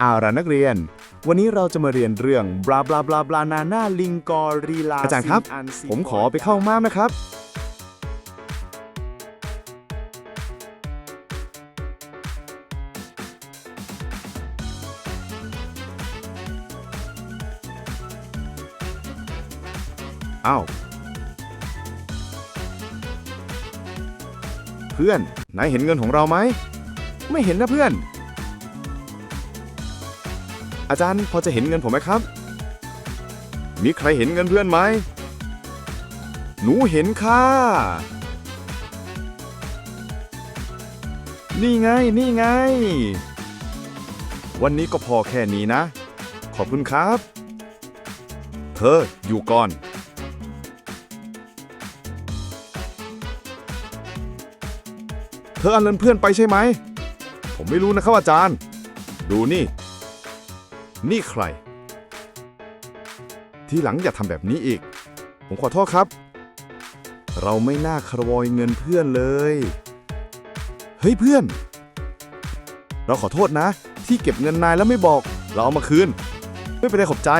เอาละนักเรียน วันนี้เราจะมาเรียนเรื่องบลาบลาบลาบลานาน่าลิงกอรีลาอาจารย์ครับ ผมขอไปเข้าห้องม้ามนะครับ อ้าว เพื่อน นายเห็นเงินของเราไหม ไม่เห็นนะเพื่อน อาจารย์พอจะเห็นเงินผมไหมครับ มีใครเห็นเงินเพื่อนไหม หนูเห็นค่ะ นี่ไง นี่ไง วันนี้ก็พอแค่นี้นะ ขอบคุณครับ เธออยู่ก่อนเธอเอาเงินเพื่อนไปใช่ไหม ผมไม่รู้นะครับอาจารย์ ดูนี่ นี่ใคร ทีหลังอย่าทำแบบนี้อีก ผมขอโทษครับ เราไม่น่าขโมยเงินเพื่อนเลย เฮ้ยเพื่อน เราขอโทษนะ ที่เก็บเงินนายแล้วไม่บอก เราเอามาคืน ไม่เป็นไรขอบใจ